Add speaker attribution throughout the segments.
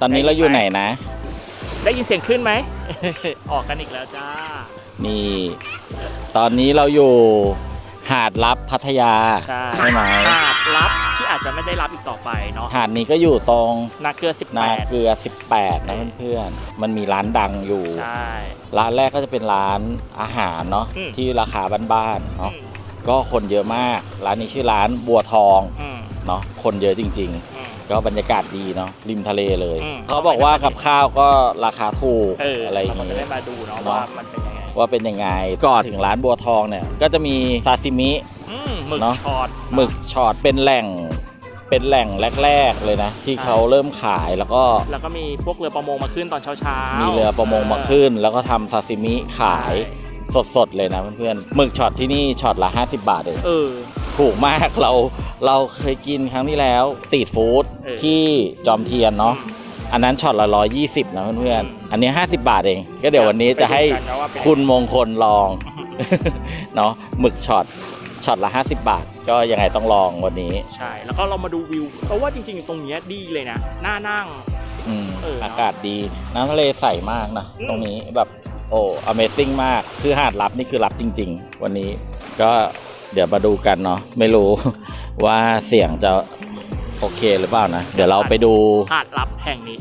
Speaker 1: ตอนนี้เราอยู่ไหนนะ
Speaker 2: ได้ยินเสียงขึ้นไหม ออกกันอีกแล้วจ้า
Speaker 1: นี่ ตอนนี้เราอยู่หาดลับพัทยา
Speaker 2: ใช่
Speaker 1: ไหม
Speaker 2: หาดรับที่อาจจะไม่ได้รับอีกต่อไปเนาะ
Speaker 1: หาดนี้ก็อยู่ตรง
Speaker 2: นาเกลือ
Speaker 1: นา
Speaker 2: 18
Speaker 1: เกลือ 18 นะเพื่อนๆมันมีร้านดังอยู่
Speaker 2: ใช่
Speaker 1: ร้านแรกก็จะเป็นร้านอาหารเนาะ
Speaker 2: อืม
Speaker 1: ที่ราคาบ้านๆ
Speaker 2: อื
Speaker 1: เนาะ
Speaker 2: ม
Speaker 1: ก็คนเยอะมาก ร้านนี้ชื่อร้านบัวทอง
Speaker 2: อืม
Speaker 1: เนาะคนเยอะจริง
Speaker 2: อืม
Speaker 1: ๆ ก็บรรยากาศดีเนาะริมทะเลเลย
Speaker 2: อืม
Speaker 1: เขาบอกว่ากับข้าวก็ราคาถูก
Speaker 2: เออ
Speaker 1: อะไรอย่าง
Speaker 2: เราก็จะ
Speaker 1: เงี้
Speaker 2: ได้
Speaker 1: ย
Speaker 2: มาดูเนาะ
Speaker 1: เนาะ
Speaker 2: ว่ามันเป็นยังไง
Speaker 1: ว่าเป็นยังไงก่อนถึงร้านบัวทองเนี่ย ก็จะมีซาซิมิ
Speaker 2: อืมหมึก
Speaker 1: เนาะ
Speaker 2: ช็อต
Speaker 1: หมึกช็อตเป็นแหล่งเป็นแหล่งแรก ๆ เลยนะ ที่เขาเริ่มขายแล้วก็
Speaker 2: แล้วก็มีพวกเรือประมงมาขึ้นตอนเช้าเช้าๆ
Speaker 1: มีเรือประมงมาขึ้น แล้วก็ทำซาซิมิขาย
Speaker 2: ใช่
Speaker 1: สด ๆ เลยนะเพื่อนๆหมึกช็อตที่นี่ช็อตละ 50 บาทเอง
Speaker 2: เออ
Speaker 1: ถูกมากเราเราเคยกินครั้งที่แล้วตีดฟู้ด
Speaker 2: เออ
Speaker 1: ที่จอมเทียนเนาะอันนั้นช็อตละร้อยยี่สิบนะเพื่อนๆอันนี้50บาทเอง ก็เดี๋ยววันนี้จะให้
Speaker 2: ไปดูกันนะว่าเป็น
Speaker 1: คุณมงคลลอง เนาะหมึกช็อตช็อตละ50บาท ก็ยังไงต้องลองวันนี้
Speaker 2: ใช่ แล้วก็เรามาดูวิว เพราะว่าจริงๆ ตรงเนี้ยดีเลยนะ น่านั่ง
Speaker 1: อืม
Speaker 2: เออเนอะ
Speaker 1: อากาศดี น้ำทะเลใสมากนะ
Speaker 2: อืม
Speaker 1: ตรงนี้แบบ โอ้ Amazing มาก คือหาดลับนี่คือลับจริง ๆ วันนี้ก็ เดี๋ยวมาดูกันเนาะไม่รู้ว่าเสียงจะโอเคหรือเปล่านะ เดี๋ยวเราไปดู
Speaker 2: หาดลับแห่งนี้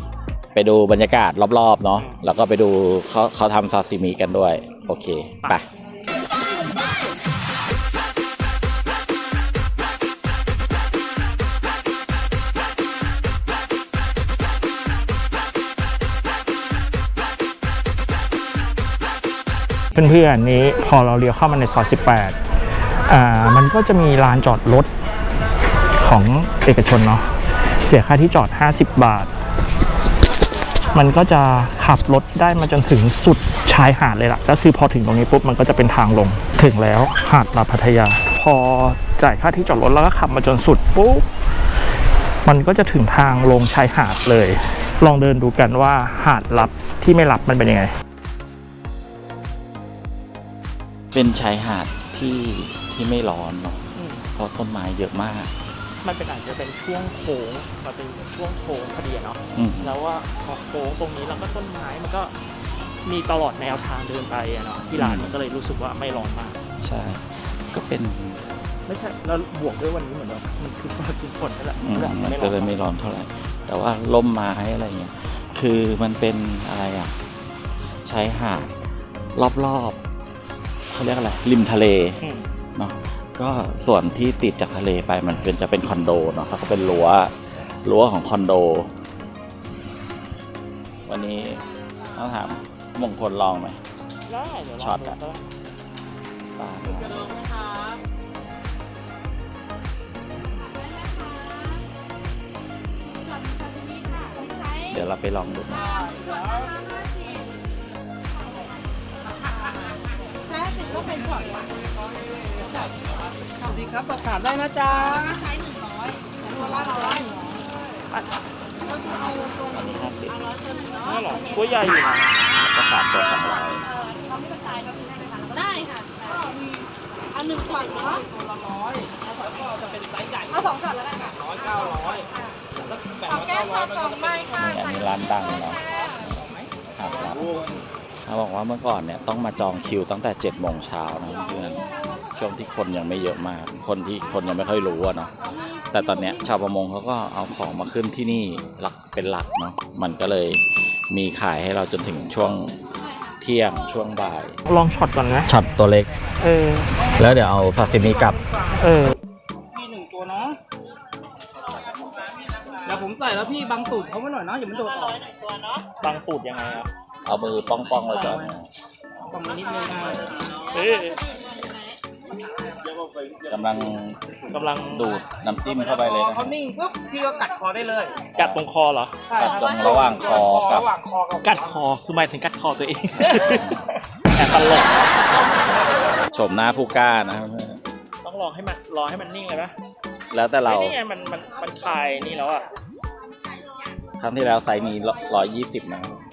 Speaker 1: ไปดูบรรยากาศรอบๆเนาะ
Speaker 2: อืม
Speaker 1: แล้วก็ไปดูเขาเขาทำซาซิมิกันด้วย โอเคไป
Speaker 2: เพื่อนๆนี้พอเราเลี้ยวเข้ามาในซอย 18 อ่ามันก็จะมีลานจอดรถของเอกชนเนาะเสียค่าที่จอด 50 บาท มันก็จะขับรถได้มาจนถึงสุดชายหาดเลยล่ะก็คือพอถึงตรงนี้ปุ๊บมันก็จะเป็นทางลงถึงแล้วหาดลาพัทยา พอจ่ายค่าที่จอดรถแล้วก็ขับมาจนสุดปุ๊บมันก็จะถึงทางลงชายหาดเลย ลองเดินดูกันว่าหาดลับที่ไม่ลับมันเป็นยังไง
Speaker 1: เป็นชายหาดที่ ที่ไม่ร้อนเนาะเพราะต้นไม้เยอะมาก
Speaker 2: มันเป็นอาจจะเป็นช่วงโค้งมันเป็นช่วงโค้งพอดีอะเนาะ
Speaker 1: อืม
Speaker 2: แล้วว่าพอโค้งตรงนี้แล้วก็ต้นไม้มันก็มีตลอดแนวทางเดินไปอะเนาะที่ร้านมันก็เลยรู้สึกว่าไม่ร้อนมาก
Speaker 1: ใช่ ก็เป็น
Speaker 2: ไม่ใช่แล้วบวกด้วยวันนี้เหมือนแบบมันคือฝนคือฝนนั่นแหละ
Speaker 1: อืม
Speaker 2: แบบ
Speaker 1: มัน
Speaker 2: ไม่ร้
Speaker 1: ก็
Speaker 2: อน
Speaker 1: เลยไม่ร้อนเท่าไหร่ แต่ว่าล่มไม้อะไรเงี้ยคือมันเป็นอะไรอะชายหาดรอบๆเขาเรียกอะไรริมทะเล
Speaker 2: อืม
Speaker 1: เนาะก็ส่วนที่ติดจากทะเลไปมันเป็นจะเป็นคอนโดเนาะแล้วก็เป็นรั้วรั้วของคอนโด วันนี้ต้องถามมงคลลองไหม
Speaker 2: ได้เดี๋ยวลง
Speaker 1: ช็อตอะ
Speaker 2: ดู
Speaker 1: ปลาเดี๋ยวเราไปลองดูนะ
Speaker 3: ห้าสิบก็เป็นช็อตค่ะ ช็อต
Speaker 4: สวัสดีครับสอบถามได้นะจ๊ะ
Speaker 3: ก็ไซส์หนึ่งร้อยตัวละร้อย
Speaker 1: อันนี้ห้าสิบ
Speaker 2: น่าหรอตัวใหญ่อยู่นะ
Speaker 1: ก็สามตัวสองร้อย
Speaker 3: ได้ค่ะเอาหนึ่งช็อตเนาะ
Speaker 4: เอาสองช็อตแล้วกันค่ะร้อยเก้าร้อย
Speaker 3: ขอแก้วช็อตสองใบค่ะ
Speaker 1: นี่อันนี้ร้านดังเนาะหาดลับเขาบอกว่าเมื่อก่อนเนี่ยต้องมาจองคิวตั้งแต่7จ็ดโมงเช้านะเพื่อน ช่วงที่คนยังไม่เยอะมาก คนที่คนยังไม่ค่อยรู้อะเนาะแต่ตอนเนี้ยชาวประมงเขาก็เอาของมาขึ้นที่นี่หลักเป็นหลักเนาะมันก็เลยมีขายให้เราจนถึงช่วงเที่ยงช่วงบ่าย
Speaker 2: ลองช็อตก่อนไหม
Speaker 1: ช็อตตัวเล็ก
Speaker 2: เออ
Speaker 1: แล้วเดี๋ยวเอาซาซิมิกลับ
Speaker 2: เออ
Speaker 4: มีหนึ่งตัวเนาะเดี๋ยวผมใส่แล้วพี่บังตูดเขาไว้หน่อยเนาะอย่ามันโดดออก
Speaker 2: บังตูดยังไงอะ
Speaker 1: เอามือป้องๆไว้ก่อน
Speaker 4: ประมาณนิดนึงนะ
Speaker 2: เออ กำ
Speaker 1: ลัง
Speaker 2: กำลัง
Speaker 1: ดูดน้ำจิ้มเข้าไปเลย
Speaker 4: พอ
Speaker 1: นะ
Speaker 4: เขานิ่งปุ๊บพี่ก็กัดคอได้เลย
Speaker 2: กัดตรงคอเหรอ
Speaker 4: ใช่
Speaker 1: กัดตรงระหว่างคอกับ
Speaker 4: ระหว่างคอกับ
Speaker 2: กัดคอคือหมายถึงกัดคอตัวเองแอบตลก
Speaker 1: โฉมหน้าผู้กล้านะ
Speaker 2: ต้องรอให้มันรอให้มันนิ่งเลยปะ
Speaker 1: แล้วแต่เรา
Speaker 2: ฮ้ยนี่ไงมันมันมันคลายนี่แล้วอะ
Speaker 1: ครั้งที่แล้วไซส์นี้ร้อยยี่สิบนะ
Speaker 2: กัดตรงไหนอะตรงคอมันเหรอ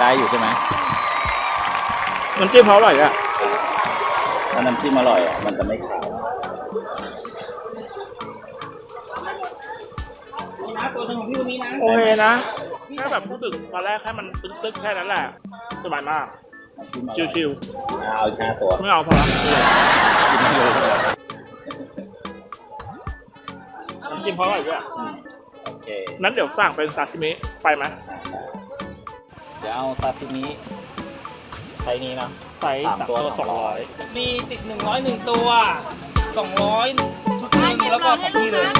Speaker 1: ได้อยู่ใช่ไหม
Speaker 2: น้ำจิ้มเขาอร่อยอะ
Speaker 1: ถ้าน้ำจิ้มอร่อยอะมันจะไม่ขาว
Speaker 4: นี่นะตัวหนึงของพี่วันนี้นะ
Speaker 2: โอเคนะแค่แบบรู้สึกตอนแรกแค่มันตึ๊กๆแค่นั้นแหละสบายมาก
Speaker 1: น้ำจิ้มอร่อย
Speaker 2: ชิว
Speaker 1: เอาอีกห้าตัว
Speaker 2: ๆไม่เอาพอละ
Speaker 1: กินไม่รู้
Speaker 2: น้ำจิ้มเขาอร่อยด้วย
Speaker 1: โอเค
Speaker 2: นั้นเดี๋ยวสั่งเป็นซาซิมิไปไหม
Speaker 1: เดี๋ยวเอาซาซิมิไซส์นี้เนาะ
Speaker 2: ไซส์
Speaker 1: สาม
Speaker 2: สาม
Speaker 1: ตัว
Speaker 2: ตัว
Speaker 1: ส
Speaker 2: ส
Speaker 1: อ
Speaker 2: องง
Speaker 1: ร้
Speaker 2: ร้
Speaker 1: อ
Speaker 2: อยย
Speaker 4: มีติดหนึ่งร้อยหนึ่งตัวสองร้อยชุดหนึงแล้วก็ของพี่เลย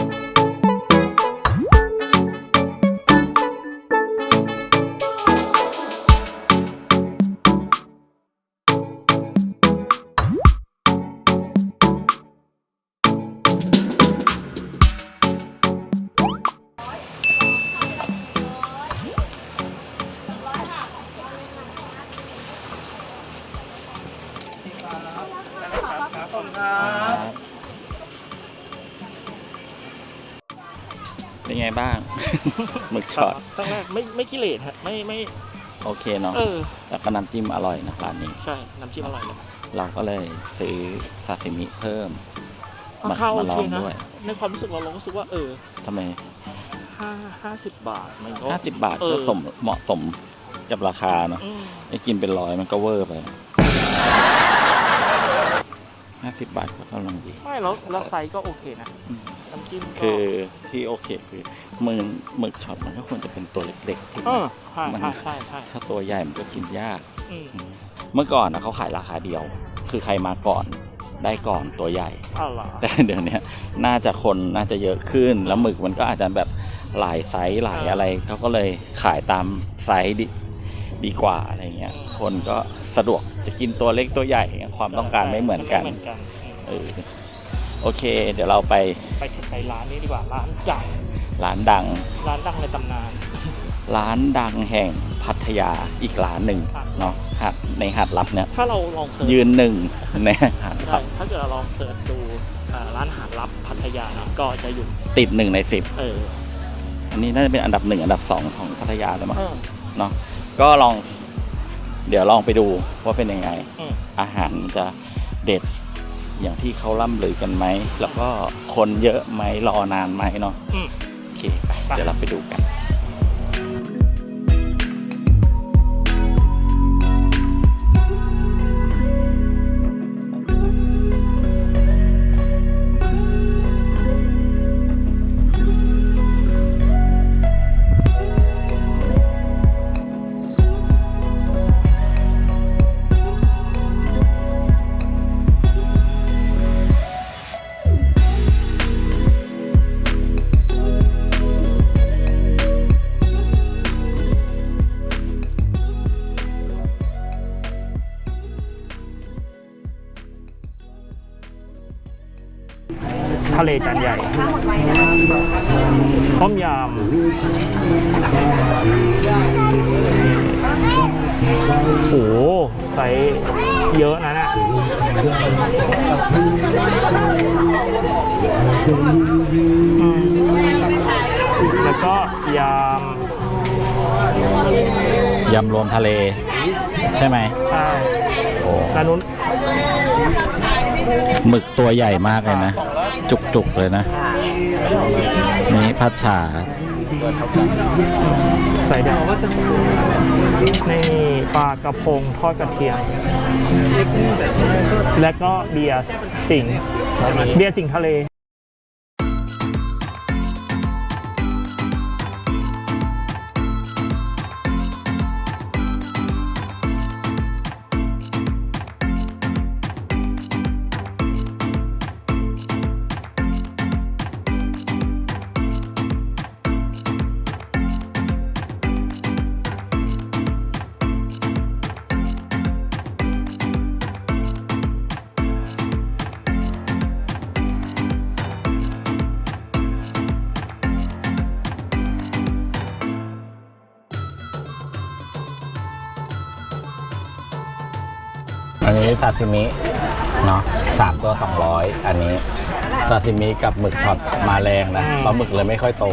Speaker 1: หมึกช็อต
Speaker 2: ครั้งแรกไม่ไม่กิเลสฮะไม่ไม่
Speaker 1: โอเคเนาะ
Speaker 2: เออ
Speaker 1: แล้วก็น้ำจิ้มอร่อยนะร้านนี้
Speaker 2: ใช่น้ำจิ้มอร่อยเลย
Speaker 1: เราก็เลยซื้อซาซิมิเพิ่มมา
Speaker 2: ข้าวโอ
Speaker 1: มาล
Speaker 2: เค
Speaker 1: อง
Speaker 2: นะ
Speaker 1: ด้วย
Speaker 2: ในความรู้สึกเราเรารู้สึกว่าเออ
Speaker 1: ทำไม
Speaker 2: ห้าห้าสิบบาทมันก็
Speaker 1: ห้าสิบบาท
Speaker 2: เออ
Speaker 1: ก็สมเหมาะสมกับราคาเนาะ
Speaker 2: อืม
Speaker 1: ไอ้กินเป็นร้อยมันก็เวอร์ไป ห้าสิบบาทก็กำลังดี
Speaker 2: ไม่แล้วแล้วไซส์ก็โอเคนะ
Speaker 1: อืม
Speaker 2: น้ำจิ้มก็
Speaker 1: คือที่โอเคคือมือหมึกช็อตมันก็ควรจะเป็นตัวเล็กๆถูกไห
Speaker 2: เอ
Speaker 1: ม
Speaker 2: อใช่
Speaker 1: มัน
Speaker 2: ใช่ใช่ใช่
Speaker 1: ถ้าตัวใหญ่มันก็กินยาก
Speaker 2: อืม
Speaker 1: เมื่อก่อนนะเขาขายราคาเดียว คือใครมาก่อนได้ก่อนตัวใหญ่
Speaker 2: เอ้าวเหรอ
Speaker 1: แต่เดี๋ยวเนี้ยน่าจะคนน่าจะเยอะขึ้น แล้วหมึกมันก็อาจจะแบบหลายไซส์หลายอะไรเขาก็เลยขายตามไซส์ดีดีกว่าอะไรเงี้ย คนก็ สะดวกจะกินตัวเล็กตัวใหญ่ความต้องการไม่เหมือนกัน
Speaker 2: ไม่เหมือนกันอืม
Speaker 1: เออโอเค เดี๋ยวเราไป
Speaker 2: ไปไปร้านนี้ดีกว่าร้านดัง
Speaker 1: ร้านดัง
Speaker 2: ร้านดังในตำนาน
Speaker 1: ร้านดังแห่งพัทยาอีกร้านหนึ่ง
Speaker 2: ครับ
Speaker 1: เนาะหาดในหาดลับเนี่ย
Speaker 2: ถ้าเราลองเสิร์ช
Speaker 1: ยืนหนึ่งในหาดลั
Speaker 2: ใช่
Speaker 1: บ
Speaker 2: ถ้าเกิดเราลองเสิร์ชดูอ่าร้านอาหารลับพัทยานะก็จะอยู่
Speaker 1: ติดหนึ่งในสิบ
Speaker 2: เออ
Speaker 1: อันนี้น่าจะเป็นอันดับหนึ่งอันดับสองของพัทยาแล้วมั้ง
Speaker 2: เออ
Speaker 1: เนาะก็ลอง เดี๋ยวลองไปดูว่าเป็นยังไง
Speaker 2: อืม
Speaker 1: อาหารจะเด็ดอย่างที่เขาล่ำลือกันไหม แล้วก็คนเยอะไหมรอนานไหมเนาะ
Speaker 2: อืม
Speaker 1: โอเคไปเดี๋ยวเราไปดูกัน
Speaker 2: เลจานใหญ่ ต้มยำโอ้โหไซส์เยอะนะน่ะอืมแล้วก็ย
Speaker 1: ยำรวมทะเล ใช่ไหมำ
Speaker 2: ใช่
Speaker 1: โอ้
Speaker 2: ร้านนู้น
Speaker 1: หมึกตัวใหญ่มากเลยนะ จุกๆเลยนะ นี่พัดฉา
Speaker 2: ใส่แดงนี่ปลากระพงทอดกระเทียม และก็เบียร์สิงเบียร์สิงทะเล
Speaker 1: นนี้ซาซิมิเนาะสามตัวสองร้อยอันนี้ซาซิมิกับหมึกช็อตมาแรงนะ
Speaker 2: อืม
Speaker 1: ปลาหมึกเลยไม่ค่อยโต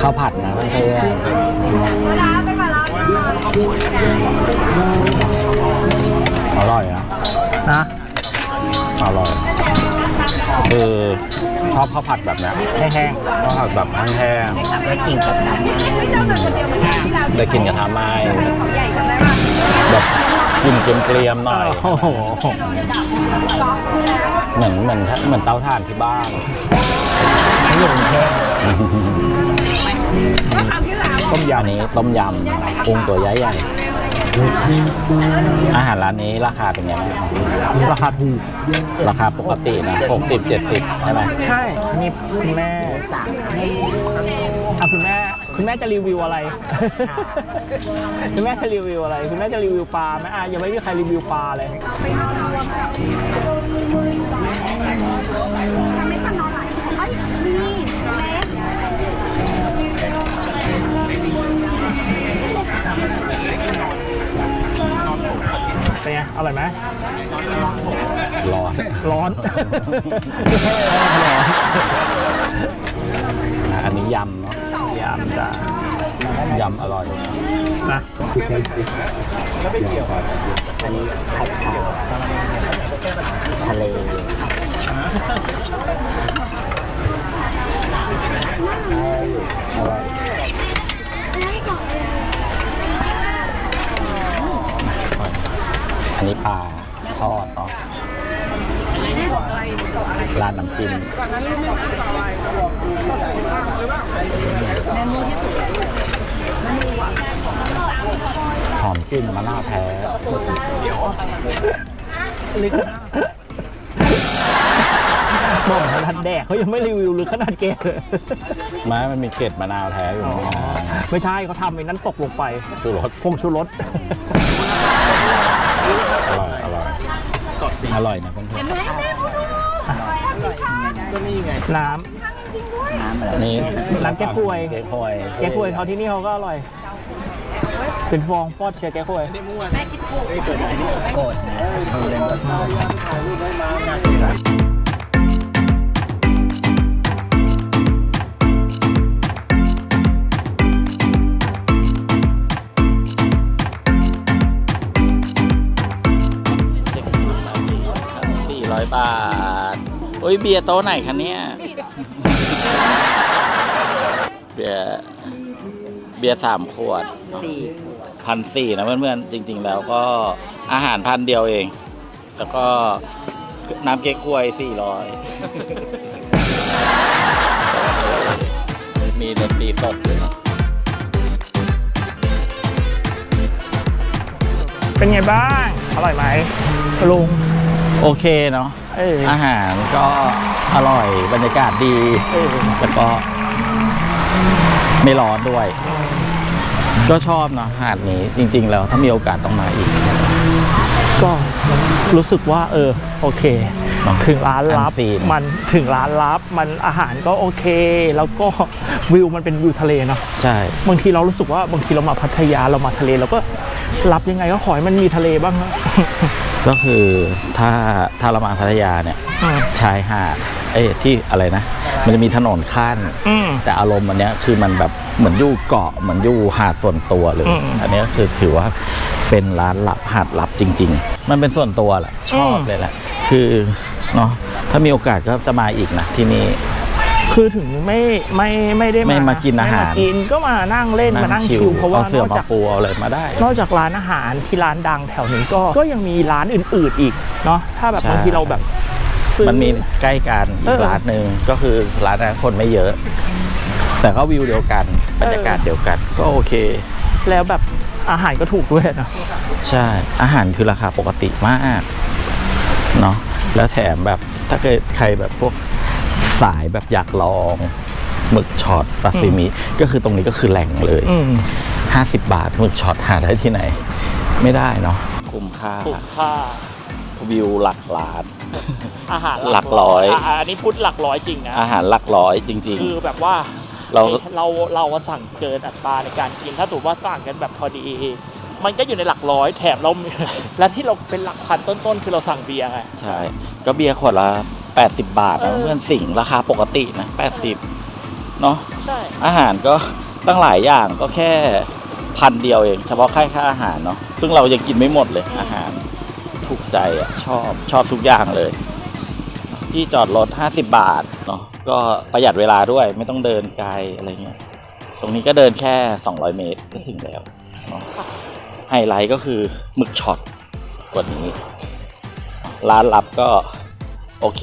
Speaker 1: ข้าวผัดนะเพื่อนอร่อยนะ
Speaker 2: นะ
Speaker 1: อร่อยคือชอบข้าวผัดแบบเนี้ย
Speaker 2: แห้ง
Speaker 1: ข้าวผัดแบบแห้งๆได้กินกับทำไมได้กินกับทำไมแบบ กินเกลียมๆห
Speaker 2: ๆ
Speaker 1: น่อย
Speaker 2: โอ้โห
Speaker 1: เหมือนเหมือนเหมือนเตาถ่านที่บ้าน
Speaker 2: นี่อยู่กรุงเทพต้ม
Speaker 1: อัน
Speaker 2: ยำ
Speaker 1: นี้ต้มยำกุ้งตัวใหญ่ๆอาหารร้านนี้ราคาเป็นไงบ้าง
Speaker 2: ราคาถูก
Speaker 1: ราคาปกตินะ 60 70 ใช่ไหม
Speaker 2: ใช่นี่คุณแม่อะ คุณแม่คุณแม่จะรีวิวอะไร คุณแม่จะรีวิวอะไร คุณแม่จะรีวิวปลาไหมอะยังไม่มีใครรีวิวปลาเลยเป็นไงอร่อยไหม
Speaker 1: ร้อน
Speaker 2: ร้อน
Speaker 1: นะอันนี้ยำเนาะ
Speaker 2: ยำ จ้ะ
Speaker 1: ยำอร่อย
Speaker 2: นะ
Speaker 5: อันนี้ผัดชาทะเล
Speaker 1: อร่อยอันนี้ปลาทอดเนาะร้านน้ำจิ้มหอม กลิ่นมะนาวแท้
Speaker 2: บอกขนาดแดกเขายังไม่รีวิวหรือขนาดเกตเลย
Speaker 1: ไม้มันมีเกล็ดมะนาวแท้อยู่นี่นะ
Speaker 2: ไม่ใช่เขาทำไอ้นั้นตกลงไป
Speaker 1: ชูรส
Speaker 2: พงชูรส
Speaker 1: อร่อยอร่อยอร่อยนะเพื่อน
Speaker 2: น้
Speaker 1: ๆนี่
Speaker 2: ร้านแก้ควย
Speaker 1: แก้ควยำ
Speaker 2: แกงควยเขาที่นี่เขาก็อร่อย เป็นฟองฟอดเชียร์แกงควย
Speaker 5: โกรธนะเขาเล่นร
Speaker 1: เช็คบิลมาสี่พันสี่ร้อยบาทโอ้ยเบียร์โต๊ะไหนคะเนี่ย เบียร์ บียร์สามขวด
Speaker 5: สี่
Speaker 1: พันสี่นะเพื่อนๆ จริง ๆ แล้วก็อาหารพันเดียวเอง แล้วก็น้ำเก๊กควยสี่ร้อยมีดนตรีสดด้วยนะ
Speaker 2: เป็นไงบ้าง อร่อยไหมลุง
Speaker 1: โอเคเนาะ
Speaker 2: เออ
Speaker 1: อาหารก็อร่อยบรรยากาศดี
Speaker 2: เออ
Speaker 1: แล้วก็ไม่ร้อนด้วย ก็ชอบเนาะหาดนี้จริง ๆ แล้วถ้ามีโอกาสต้องมาอีก
Speaker 2: ก็รู้สึกว่า เออ โอเค
Speaker 1: เนอะ
Speaker 2: ถึงร้านลับ
Speaker 1: อันซีน
Speaker 2: มันถึงร้านลับ มันอาหารก็โอเค แล้วก็วิวมันเป็นวิวทะเลเนาะ
Speaker 1: ใช่
Speaker 2: บางทีเรารู้สึกว่าบางทีเรามาพัทยาเรามาทะเลเราก็รับยังไงก็ขอให้มันมีทะเลบ้างนะ
Speaker 1: ก็คือถ้าถ้าเรามาพัทยาเนี่ย
Speaker 2: อืม
Speaker 1: ชายหาดเอ้ยที่อะไรนะ มันจะมีถนนขั้น
Speaker 2: อืม
Speaker 1: แต่อารมณ์อันเนี้ยคือมันแบบเหมือนอยู่เกาะเหมือนอยู่หาดส่วนตัวเลย
Speaker 2: อืม
Speaker 1: อันเนี้ยคือถือว่าเป็นร้านลับหาดลับจริง ๆ มันเป็นส่วนตัวแหละชอบ
Speaker 2: อืม
Speaker 1: เลยแหละคือเนาะถ้ามีโอกาสก็จะมาอีกนะที่นี่
Speaker 2: คือถึงไม่ไม่ไม่ได้
Speaker 1: ไม่มากินอาหาร
Speaker 2: ไม่มากินก็มานั่งเล่นมานั่งชิลเพราะว่า
Speaker 1: เอาเสื
Speaker 2: น
Speaker 1: อ
Speaker 2: อก
Speaker 1: มา
Speaker 2: จาก
Speaker 1: ปูเอาอะไรมาได้
Speaker 2: นอกจากร้านอาหารที่ร้านดังแถวนี้ก็ก็ยังมีร้านอื่น ๆอีกเนาะถ้าแบบ
Speaker 1: ใช่
Speaker 2: บางทีเราแบบซื้อ
Speaker 1: มันมีใกล้กันอี
Speaker 2: เอกอ
Speaker 1: ร้านหนึ่งก็คือร้านนั้นคนไม่เยอะ แต่ก็วิวเดียวกันบรรยากาศเดียวกัน ก็โอเค
Speaker 2: แล้วแบบอาหารก็ถูกด้วยนะ
Speaker 1: ใช่อาหารคือราคาปกติมากเนาะแล้วแถมแบบถ้าเกิดใครแบบพวก สายแบบอยากลองหมึกช็อตซาซิมิก็คือตรงนี้ก็คือแหล่งเลย
Speaker 2: อืม
Speaker 1: 50 บาทหมึกช็อตหาได้ที่ไหน ไม่ได้เนาะคุ้มค่า
Speaker 2: ถูกค่า
Speaker 1: วิวหลักล้าน
Speaker 2: อาหาร
Speaker 1: หลักร้อยะ
Speaker 2: อันนี้พูดหลักร้อยจริงนะ
Speaker 1: อาหารหลักร้อยจริง
Speaker 2: คือแบบว่า
Speaker 1: เรา
Speaker 2: เราเราอะสั่งเกินอัตราในการกิน ถ้าถูกว่าสั่งกันแบบพอดี มันก็อยู่ในหลักร้อยแถมเรา และที่เราเป็นหลักพันต้นๆ คือเราสั่งเบียร์ไง
Speaker 1: ๆใช่ ก็เบียร์ขวดละ 80 บาทนะ
Speaker 2: เออ
Speaker 1: เพื่อนสิงห์ราคาปกตินะ80เนาะ
Speaker 2: ใช่
Speaker 1: อาหารก็ตั้งหลายอย่างก็แค่พันเดียวเอง เฉพาะค่าค่าอาหารเนาะซึ่งเรายังกินไม่หมดเลยอาหารถูกใจอะชอบชอบทุกอย่างเลย ที่จอดรถ 50 บาทเนาะก็ประหยัดเวลาด้วยไม่ต้องเดินไกลอะไรเงี้ยตรงนี้ก็เดินแค่ 200 เมตรก็ถึงแล้วเนาะไฮไลท์ก็คือหมึกช็อตกว่านี้ ร้านลับก็ โอเค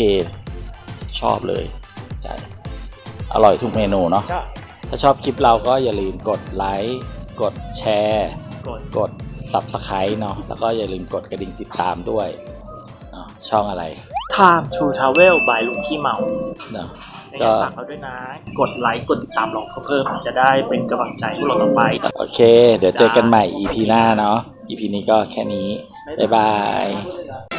Speaker 1: ชอบเลยใจอร่อยทุกเมนูเนาะถ้าชอบคลิปเราก็อย่าลืมกดไลค์ กดแชร์
Speaker 2: กด
Speaker 1: กด subscribe เนาะ แล้วก็อย่าลืมกดกระดิ่งติดตามด้วยเนาะช่องอะไร
Speaker 2: Time to Travel by ลุงขี้เมา
Speaker 1: เนาะ
Speaker 2: ใน
Speaker 1: ก็
Speaker 2: การฝากเราด้วยนะ กดไลค์กดติดตามเราเพิ่มจะได้เป็นกำลังใจให้พวกเราต่อไป
Speaker 1: โอเค เดี๋ยวเจอกันใหม่ EP หน้าเนาะ EP นี้ก็แค่นี้ บ๊ายบาย